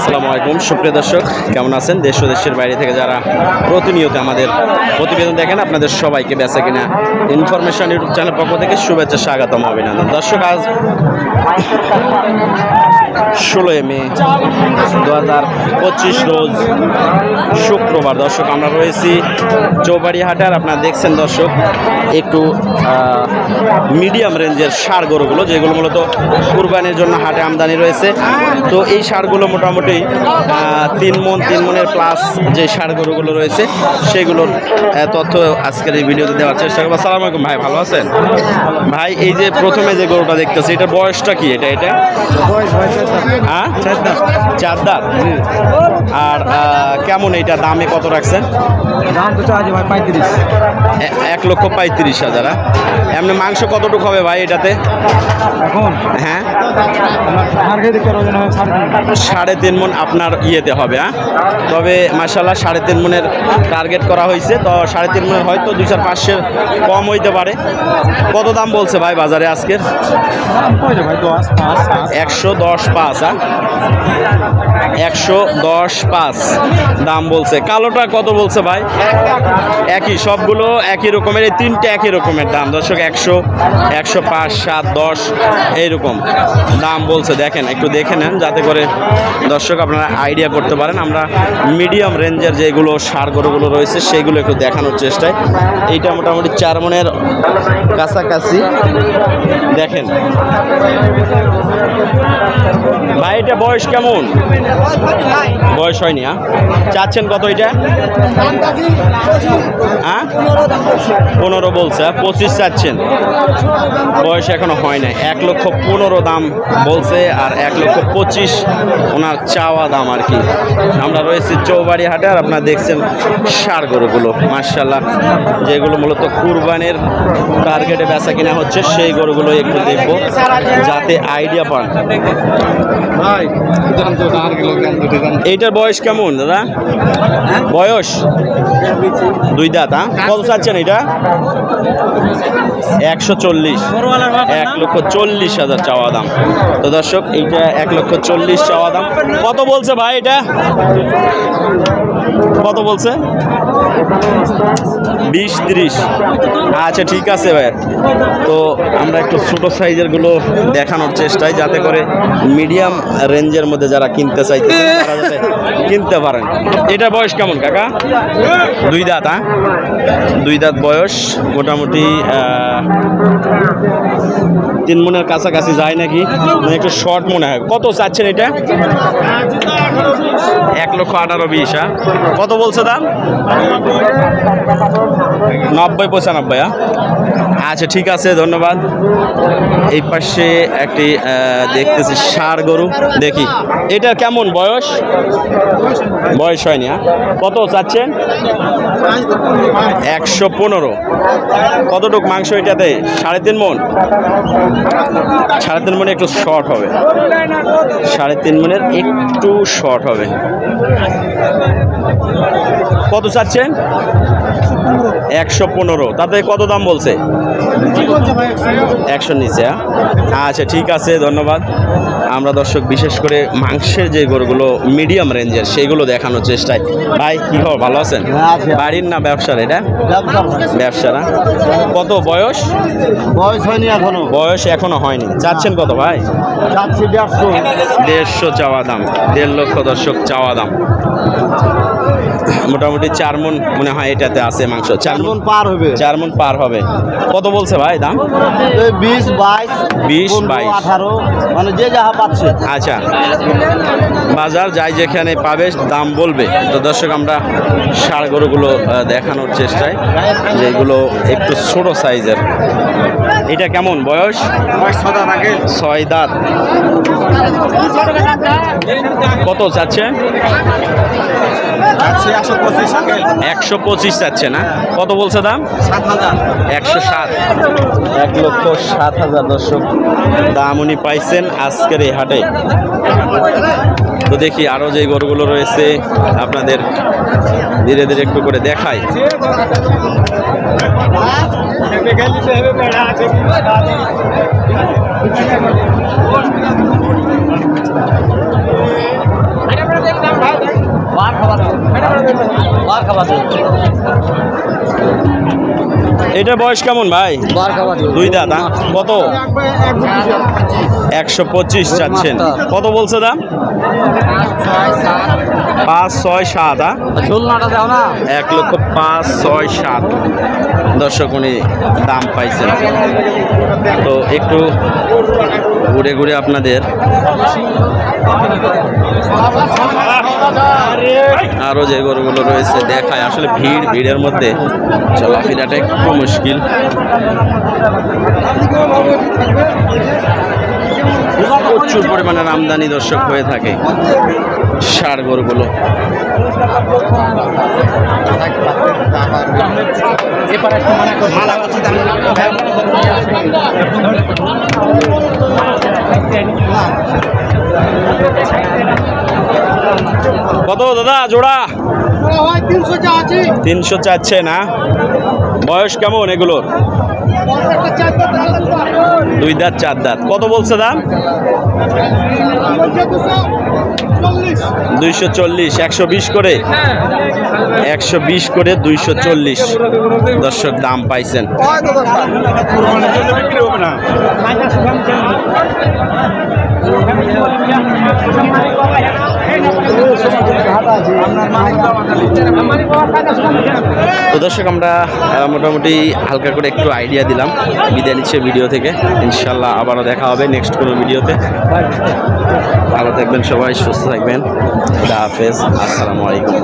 আসসালামু আলাইকুম। সুপ্রিয় দর্শক, কেমন আছেন? দেশ ও দেশের বাইরে থেকে যারা প্রতিনিয়ত আমাদের প্রতিবেদন দেখেন, আপনাদের সবাইকে বেচা কিনা ইনফরমেশন ইউটিউব চ্যানেল পক্ষ থেকে শুভেচ্ছা, স্বাগতম, অভিনন্দন। দর্শক, আজ ষোলোই মে দু হাজার পঁচিশ রোজ শুক্রবার। দর্শক, আমরা রয়েছি চৌবাড়ি হাটে আর আপনারা দেখছেন দর্শক, একটু মিডিয়াম রেঞ্জের সার গরুগুলো যেগুলো মূলত কুরবানির জন্য হাটে আমদানি রয়েছে। তো এই সারগুলো মোটামুটি তিন মন, তিন মনের প্লাস যে সার গরুগুলো রয়েছে, সেগুলোর তথ্য আজকের এই ভিডিওতে দেওয়ার চেষ্টা করব। আসসালামু আলাইকুম ভাই, ভালো আছেন? ভাই, এই যে প্রথমে যে গরুটা দেখতেছি, এটার বয়সটা কি? এটা এটা? হ্যাঁ? চার দাঁত আর কেমন এইটা দামে কত রাখছেন? দাম তো চাচ্ছি ভাই পঁয়ত্রিশ। এক লক্ষ পঁয়ত্রিশ হাজার এমনি মাংস কতটুকু হবে ভাই এটাতে? এখন? হ্যাঁ? হয় সাড়ে তিন মন আপনার ইয়েতে হবে হ্যাঁ? তবে মাসাল্লাহ সাড়ে তিন মনের টার্গেট করা হয়েছে তো সাড়ে তিন মনের হয়তো দুই চার পাঁচশের কম হইতে পারে। কত দাম বলছে ভাই বাজারে আজকের? একশো দশ পাঁচ পাঁচ হ্যাঁ একশো দশ পাঁচ। দাম বলছে। কালোটা কত বলছে ভাই? একই, সবগুলো একই রকমের। এই তিনটে একই রকমের দাম। দর্শক, একশো একশো পাঁচ, সাত, দশ, এইরকম। দাম বলছে। দেখেন, একটু দেখে নেন যাতে করে দর্শক আপনারা আইডিয়া করতে পারেন। আমরা মিডিয়াম রেঞ্জের যেগুলো সার গরুগুলো রয়েছে, সেগুলো একটু দেখানোর চেষ্টায়। এইটা মোটামুটি চার মনের কাছাকাছি। দেখেন। ভাই এটা বয়স কেমন? বয়স হয়নি হ্যাঁ? চাচ্ছেন কত এটা? হ্যাঁ? পনেরো বলছে হ্যাঁ? পঁচিশ চাচ্ছেন। বয়স এখনও হয় নাই। এক লক্ষ পনেরো দাম বলছে আর এক লক্ষ পঁচিশ ওনার চাওয়া দাম আর কি। আমরা রয়েছি চৌবাড়ি হাটে আর আপনারা দেখছেন সার গরুগুলো মার্শাল্লাহ যেগুলো মূলত কুরবানের টার্গেটে বেচা কিনা হচ্ছে, সেই গরুগুলো একটু দেখব। যাতে আইডিয়া পান। এইটার বয়স কেমন, দাদা? বয়স? দুই দাঁত কত চাচ্ছেন এটা একশো চল্লিশ। এক লক্ষ চল্লিশ হাজার চাওয়া দাম। তো দর্শক, এইটা এক লক্ষ চল্লিশ চাওয়া দাম। কত বলছে ভাই এটা? কত বলছে? বিশ তিরিশ। আচ্ছা ঠিক আছে ভাই। তো আমরা একটু ছোট সাইজেরগুলো দেখানোর চেষ্টায় যাতে করে মিডিয়াম রেঞ্জের মধ্যে যারা কিনতে যাতে কিনতে পারেন। এটা বয়স কেমন, কাকা? দুই দাঁত হ্যাঁ? দুই দাঁত বয়স, মোটামুটি তিন মনের কাছাকাছি যায় নাকি? মানে একটু শর্ট মনে হয়। কত চাচ্ছেন এটা? এক লক্ষ আঠারো বিশ হ্যাঁ? কত বলছে দাম? নব্বই পঁচানব্বই হ্যাঁ? আচ্ছা ঠিক আছে, ধন্যবাদ। এই পাশে একটি দেখতেছি সার গরু। দেখি এটা কেমন বয়স? বয়স হয়নি হ্যাঁ? কত চাচ্ছেন? একশো পনেরো। কতটুক মাংস এটাতে? সাড়ে তিন মন সাড়ে তিন মনে একটু শর্ট হবে। সাড়ে তিন মনের একটু শর্ট হবে। কত চাচ্ছেন? একশো পনেরো। তাতে কত দাম বলছে? একশো নিচে হ্যাঁ? আচ্ছা ঠিক আছে ধন্যবাদ। আমরা দর্শক বিশেষ করে মাংসের যে গরুগুলো মিডিয়াম রেঞ্জের সেগুলো দেখানোর চেষ্টায়। ভাই কি খবর? ভালো আছেন? বাড়ির না ব্যবসার এটা? ব্যবসা। না? কত বয়স? বয়স হয়নি এখনও। বয়স এখনও হয়নি। চাচ্ছেন কত ভাই? দেড়শো চাওয়া দাম দেড় লক্ষ দর্শক চাওয়া দাম। মোটামুটি চার মন মনে হয় এটাতে আছে মাংস। চার মন পার হবে। চার মন পার হবে। কত বলছে ভাই দাম? বিশ বাইশ বিশ, বাইশ। আঠারো মানে যে যাহা পাচ্ছে। আচ্ছা। বাজার যাই যেখানে পাবে দাম বলবে। তো দর্শক আমরা ষাড় গরুগুলো দেখানোর চেষ্টায়। যেগুলো একটু ছোট সাইজের। এটা কেমন বয়স? ছয় দাঁত। কত চাচ্ছে? একশো পঁচিশ চাচ্ছে না? কত বলছে দাম? একশো সাত। এক লক্ষ সাত হাজার দর্শক। দাম উনি পাইছেন আজকের এই হাটে। তো দেখি আরও যে গরুগুলো রয়েছে আপনাদের ধীরে ধীরে একটু করে দেখাই। আর খাবার এটার বয়স কেমন ভাই? দুই দাঁত হ্যাঁ? কত? একশো পঁচিশ চাচ্ছেন। কত বলছে দাম? পাঁচ ছয় সাত এক লক্ষ পাঁচ ছয় সাত। দর্শক উনি দাম পাইছেন। তো একটু ঘুরে ঘুরে আপনাদের আরও যে গরুগুলো রয়েছে দেখায়। আসলে ভিড় ভিড়ের মধ্যে চলাফেরাটা একটু মুশকিল। প্রচুর পরিমাণের আমদানি দর্শক হয়ে থাকে সার গরুগুলো। কত দাদা জোড়া? তিনশো চাচ্ছে না? বয়স কেমন এগুলোর দুই দাঁত চার দাঁত। কত বলছে দাম? দুইশো চল্লিশ একশো বিশ করে? একশো বিশ করে দুইশো চল্লিশ। দর্শক দাম পাইছেন। তো দর্শক, আমরা মোটামুটি হালকা করে একটু আইডিয়া দিলাম। বিদায় নিচ্ছে ভিডিও থেকে। ইনশাল্লাহ আবারও দেখা হবে নেক্সট কোনো ভিডিওতে ভালো থাকবেন সবাই, সুস্থ থাকবেন। হাফেজ। আসসালামু আলাইকুম।